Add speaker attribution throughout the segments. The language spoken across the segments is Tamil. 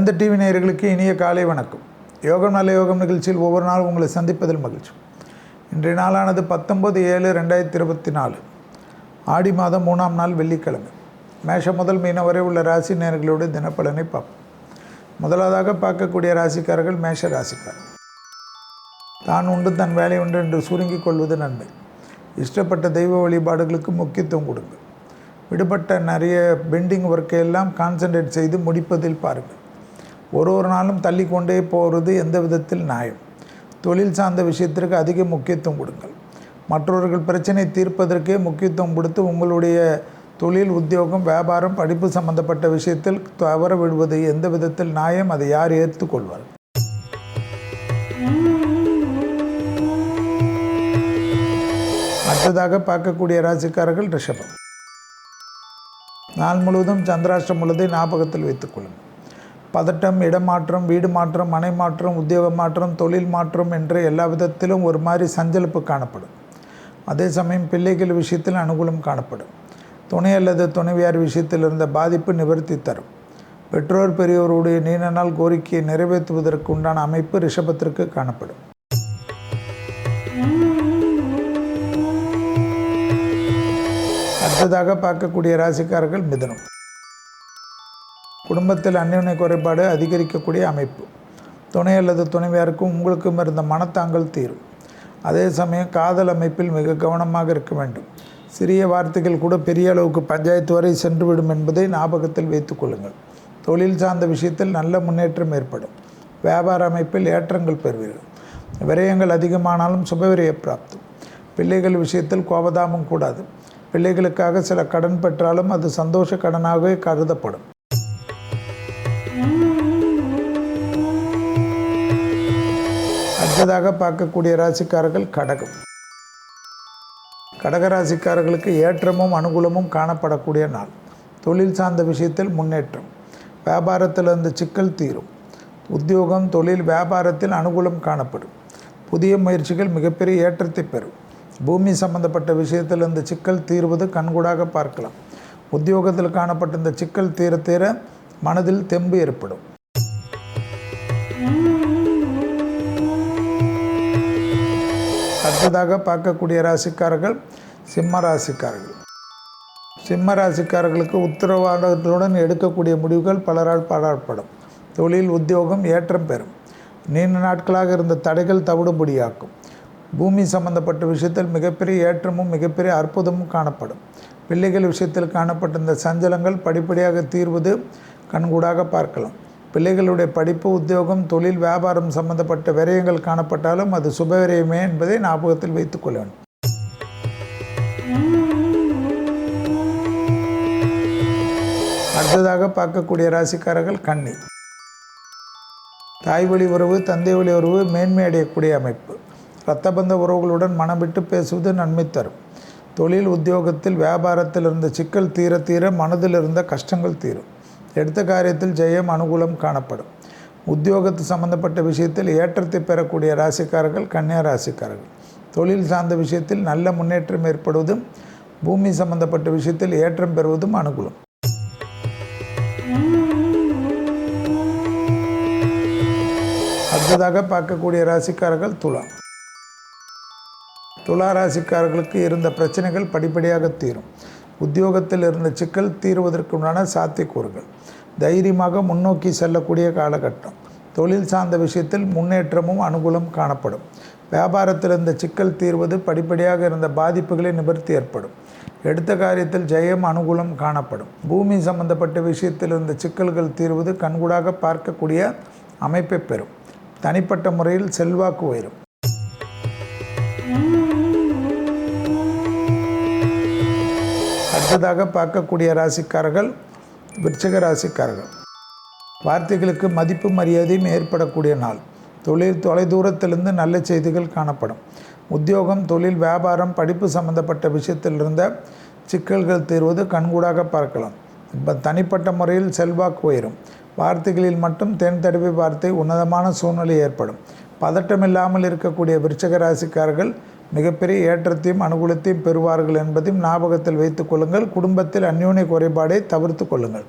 Speaker 1: சிறந்த டிவி நேயர்களுக்கு இனிய காலை வணக்கம். யோகம் நல்ல யோகம் நிகழ்ச்சியில் ஒவ்வொரு நாளும் உங்களை சந்திப்பதில் மகிழ்ச்சி. இன்றைய நாளானது பத்தொம்பது ஏழு ரெண்டாயிரத்தி இருபத்தி நாலு. ஆடி மாதம் மூணாம் நாள் வெள்ளிக்கிழமை. மேஷம் முதல் மீன வரை உள்ள ராசி நேர்களுடைய தினப்பலனை பார்ப்போம். முதலாவதாக பார்க்கக்கூடிய ராசிக்காரர்கள் மேஷ ராசிக்காரர். தான் உண்டு தன் வேலை உண்டு என்று சுருங்கிக் கொள்வது நன்மை. இஷ்டப்பட்ட தெய்வ வழிபாடுகளுக்கு முக்கியத்துவம் கொடுங்க விடுபட்ட நிறைய பெண்டிங் ஒர்க்கை எல்லாம் கான்சன்ட்ரேட் செய்து முடிப்பதில் பாருங்கள். ஒரு ஒரு நாளும் தள்ளி கொண்டே போகிறது எந்த விதத்தில் நியாயம்? தொழில் சார்ந்த விஷயத்திற்கு அதிக முக்கியத்துவம் கொடுங்கள். மற்றவர்கள் பிரச்சனை தீர்ப்பதற்கே முக்கியத்துவம் கொடுத்து உங்களுடைய தொழில் உத்தியோகம் வியாபாரம் படிப்பு சம்பந்தப்பட்ட விஷயத்தில் தவற விடுவது எந்த விதத்தில் நியாயம்? அதை யார் ஏற்றுக்கொள்வார் அடுத்ததாக பார்க்கக்கூடிய ராசிக்காரர்கள் ரிஷபம். நாள் முழுவதும் சந்திராஷ்டம் உள்ளதை ஞாபகத்தில் வைத்துக்கொள்ளும் பதட்டம் இடமாற்றம் வீடு மாற்றம் மனை மாற்றம் உத்தியோக மாற்றம் தொழில் மாற்றம் என்று எல்லா விதத்திலும் ஒரு மாதிரி சஞ்சலிப்பு காணப்படும். அதே சமயம் பிள்ளைகள் விஷயத்தில் அனுகூலம் காணப்படும். துணை அல்லது துணைவியார் விஷயத்தில் இருந்த பாதிப்பு நிவர்த்தி தரும். பெற்றோர் பெரியோருடைய நீண்ட நாள் கோரிக்கையை நிறைவேற்றுவதற்கு உண்டான அமைப்பு ரிஷபத்திற்கு காணப்படும். அடுத்ததாக பார்க்கக்கூடிய ராசிக்காரர்கள் மிதனம். குடும்பத்தில் அந்யோன்ய குறைபாடு அதிகரிக்கக்கூடிய அமைப்பு. துணை அல்லது துணைவியாருக்கும் உங்களுக்கும் இருந்த மனத்தாங்கள் தீரும். அதே சமயம் காதல் அமைப்பில் மிக கவனமாக இருக்க வேண்டும். சிறிய வார்த்தைகள் கூட பெரிய அளவுக்கு பஞ்சாயத்து வரை சென்றுவிடும் என்பதை ஞாபகத்தில் வைத்துக் கொள்ளுங்கள். தொழில் சார்ந்த விஷயத்தில் நல்ல முன்னேற்றம் ஏற்படும். வியாபார அமைப்பில் ஏற்றங்கள் பெறுவீர்கள். விரயங்கள் அதிகமானாலும் சுபவிரய பிராப்தம் பிள்ளைகள் விஷயத்தில் கோபதாமம் கூடாது. பிள்ளைகளுக்காக சில கடன் பெற்றாலும் அது சந்தோஷ கடனாகவே கருதப்படும். அடுத்ததாக பார்க்கக்கூடிய ராசிக்காரர்கள் கடகம். கடக ராசிக்காரர்களுக்கு ஏற்றமும் அனுகூலமும் காணப்படக்கூடிய நாள். தொழில் சார்ந்த விஷயத்தில் முன்னேற்றம். வியாபாரத்தில் இருந்த சிக்கல் தீரும். உத்தியோகம் தொழில் வியாபாரத்தில் அனுகூலம் காணப்படும். புதிய முயற்சிகள் மிகப்பெரிய ஏற்றத்தை பெறும். பூமி சம்பந்தப்பட்ட விஷயத்தில் இந்த சிக்கல் தீர்வது கண்கூடாக பார்க்கலாம். உத்தியோகத்தில் காணப்பட்ட இந்த சிக்கல் தீர தீர மனதில் தெம்பு ஏற்படும். அடுத்ததாக பார்க்கக்கூடிய ராசிக்காரர்கள் சிம்ம ராசிக்காரர்கள். சிம்ம ராசிக்காரர்களுக்கு உத்தரவாதத்துடன் எடுக்கக்கூடிய முடிவுகள் பலரால் பாராட்டப்படும். தொழில் உத்தியோகம் ஏற்றம் பெறும். நீண்ட நாட்களாக இருந்த தடைகள் தவிடுபடியாக்கும். பூமி சம்பந்தப்பட்ட விஷயத்தில் மிகப்பெரிய ஏற்றமும் மிகப்பெரிய அற்புதமும் காணப்படும். பிள்ளைகள் விஷயத்தில் காணப்பட்ட இந்த சஞ்சலங்கள் படிப்படியாக தீர்வது கண்கூடாக பார்க்கலாம். பிள்ளைகளுடைய படிப்பு உத்தியோகம் தொழில் வியாபாரம் சம்பந்தப்பட்ட விரயங்கள் காணப்பட்டாலும் அது சுபவிரயமே என்பதை ஞாபகத்தில் வைத்துக்கொள்ள வேண்டும் அடுத்ததாக பார்க்கக்கூடிய ராசிக்காரர்கள் கண்ணி தாய் வழி உறவு தந்தை வழி உறவு மேன்மை அடையக்கூடிய அமைப்பு. இரத்தபந்த உறவுகளுடன் மனம் விட்டு பேசுவது நன்மை தரும். தொழில் உத்தியோகத்தில் வியாபாரத்தில் இருந்த சிக்கல் தீர தீர மனதில் இருந்த கஷ்டங்கள் தீரும். எடுத்த காரியத்தில் ஜெயம் அனுகூலம் காணப்படும். உத்தியோகத்து சம்பந்தப்பட்ட விஷயத்தில் ஏற்றத்தை பெறக்கூடிய ராசிக்காரர்கள் கன்னியா ராசிக்காரர்கள். தொழில் சார்ந்த விஷயத்தில் நல்ல முன்னேற்றம் ஏற்படுவதும் பூமி சம்பந்தப்பட்ட விஷயத்தில் ஏற்றம் பெறுவதும் அனுகூலம். அடுத்ததாக பார்க்கக்கூடிய ராசிக்காரர்கள் துலா துலா ராசிக்காரர்களுக்கு இருந்த பிரச்சனைகள் படிப்படியாக தீரும். உத்தியோகத்தில் இருந்த சிக்கல் தீர்வதற்குண்டான சாத்தியக்கூறுகள். தைரியமாக முன்னோக்கி செல்லக்கூடிய காலகட்டம். தொழில் சார்ந்த விஷயத்தில் முன்னேற்றமும் அனுகூலம் காணப்படும். வியாபாரத்தில் இருந்த சிக்கல் தீர்வது படிப்படியாக இருந்த பாதிப்புகளை நிவர்த்தி ஏற்படும். எடுத்த காரியத்தில் ஜெயம் அனுகூலம் காணப்படும். பூமி சம்பந்தப்பட்ட விஷயத்தில் இருந்த சிக்கல்கள் தீர்வது கண்கூடாக பார்க்கக்கூடிய அமைப்பை பெறும். தனிப்பட்ட முறையில் செல்வாக்கு உயரும். அடுத்ததாக பார்க்கக்கூடிய ராசிக்காரர்கள் விருச்சக ராசிக்காரர்கள். வார்த்தைகளுக்கு மதிப்பு மரியாதையும் ஏற்படக்கூடிய நாள். தொழில் தொலைதூரத்திலிருந்து நல்ல செய்திகள் காணப்படும். உத்தியோகம் தொழில் வியாபாரம் படிப்பு சம்பந்தப்பட்ட விஷயத்தில் இருந்த சிக்கல்கள் தீர்வது கண்கூடாக பார்க்கலாம். இப்போ தனிப்பட்ட முறையில் செல்வாக்கு உயரும். வார்த்தைகளில் மட்டும் தென் தடவை வார்த்தை உன்னதமான சூழ்நிலை ஏற்படும். பதட்டமில்லாமல் இருக்கக்கூடிய விருச்சக ராசிக்காரர்கள் மிகப்பெரிய ஏற்றத்தையும் அனுகூலத்தையும் பெறுவார்கள் என்பதையும் ஞாபகத்தில் வைத்துக் கொள்ளுங்கள். குடும்பத்தில் அந்யோன்ய குறைபாடை தவிர்த்து கொள்ளுங்கள்.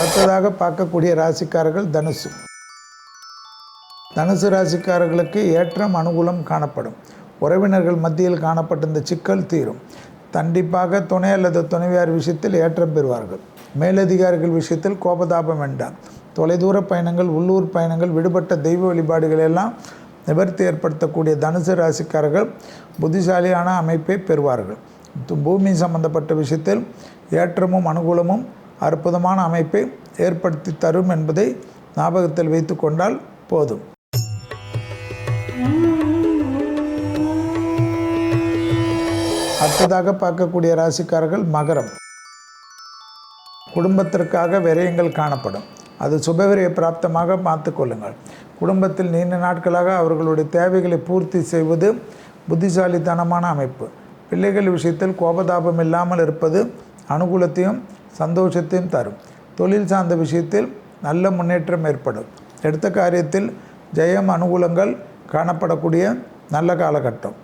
Speaker 1: அடுத்ததாக பார்க்கக்கூடிய ராசிக்காரர்கள் தனுசு. தனுசு ராசிக்காரர்களுக்கு ஏற்றம் அனுகூலம் காணப்படும். உறவினர்கள் மத்தியில் காணப்பட்ட இந்த சிக்கல் தீரும். கண்டிப்பாக துணை அல்லது துணைவியார் விஷயத்தில் ஏற்றம் பெறுவார்கள். மேலதிகாரிகள் விஷயத்தில் கோபதாபம் வேண்டாம். தொலைதூர பயணங்கள் உள்ளூர் பயணங்கள் விடுபட்ட தெய்வ வழிபாடுகள் எல்லாம் நிவர்த்தி ஏற்படுத்தக்கூடிய தனுசு ராசிக்காரர்கள் புத்திசாலியான அமைப்பை பெறுவார்கள். பூமி சம்பந்தப்பட்ட விஷயத்தில் ஏற்றமும் அனுகூலமும் அற்புதமான அமைப்பை ஏற்படுத்தி தரும் என்பதை ஞாபகத்தில் வைத்து கொண்டால் போதும். அடுத்ததாக பார்க்கக்கூடிய ராசிக்காரர்கள் மகரம். குடும்பத்திற்காக விரயங்கள் காணப்படும். அது சுபவிரய பிராப்தமாக பார்த்து கொள்ளுங்கள் குடும்பத்தில் நீண்ட நாட்களாக அவர்களுடைய தேவைகளை பூர்த்தி செய்வது புத்திசாலித்தனமான அமைப்பு. பிள்ளைகள் விஷயத்தில் கோபதாபம் இல்லாமல் இருப்பது அனுகூலத்தையும் சந்தோஷத்தையும் தரும். தொழில் சார்ந்த விஷயத்தில் நல்ல முன்னேற்றம் ஏற்படும். எடுத்த காரியத்தில் ஜெயம் அனுகூலங்கள் காணப்படக்கூடிய நல்ல காலகட்டம்.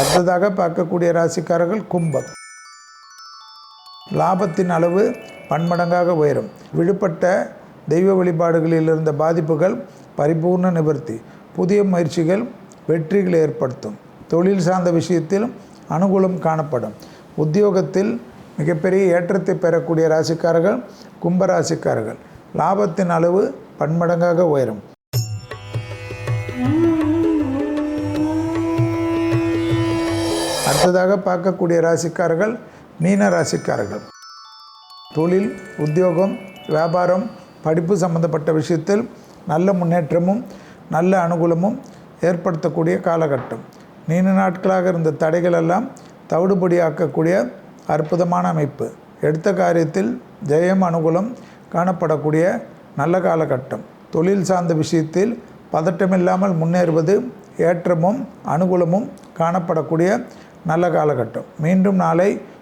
Speaker 1: அடுத்ததாக பார்க்கக்கூடிய ராசிக்காரர்கள் கும்பம். லாபத்தின் அளவு பன்மடங்காக உயரும். விடுபட்ட தெய்வ வழிபாடுகளில் இருந்த பாதிப்புகள் பரிபூர்ண நிவர்த்தி புதிய முயற்சிகள் வெற்றிகளை ஏற்படுத்தும். தொழில் சார்ந்த விஷயத்தில் அனுகூலம் காணப்படும். உத்தியோகத்தில் மிகப்பெரிய ஏற்றத்தை பெறக்கூடிய ராசிக்காரர்கள் கும்ப ராசிக்காரர்கள். லாபத்தின் அளவு பன்மடங்காக உயரும். அடுத்ததாக பார்க்கக்கூடிய ராசிக்காரர்கள் மீன ராசிக்காரர்கள் தொழில் உத்தியோகம் வியாபாரம் படிப்பு சம்பந்தப்பட்ட விஷயத்தில் நல்ல முன்னேற்றமும் நல்ல அனுகூலமும் ஏற்படுத்தக்கூடிய காலகட்டம். நீண்ட நாட்களாக இருந்த தடைகள் எல்லாம் தவிடுபடியாக்கக்கூடிய அற்புதமான அமைப்பு. எடுத்த காரியத்தில் ஜெயம் அனுகூலம் காணப்படக்கூடிய நல்ல காலகட்டம். தொழில் சார்ந்த விஷயத்தில் பதட்டமில்லாமல் முன்னேறுவது ஏற்றமும் அனுகூலமும் காணப்படக்கூடிய நல்ல காலகட்டம். மீண்டும் நாளை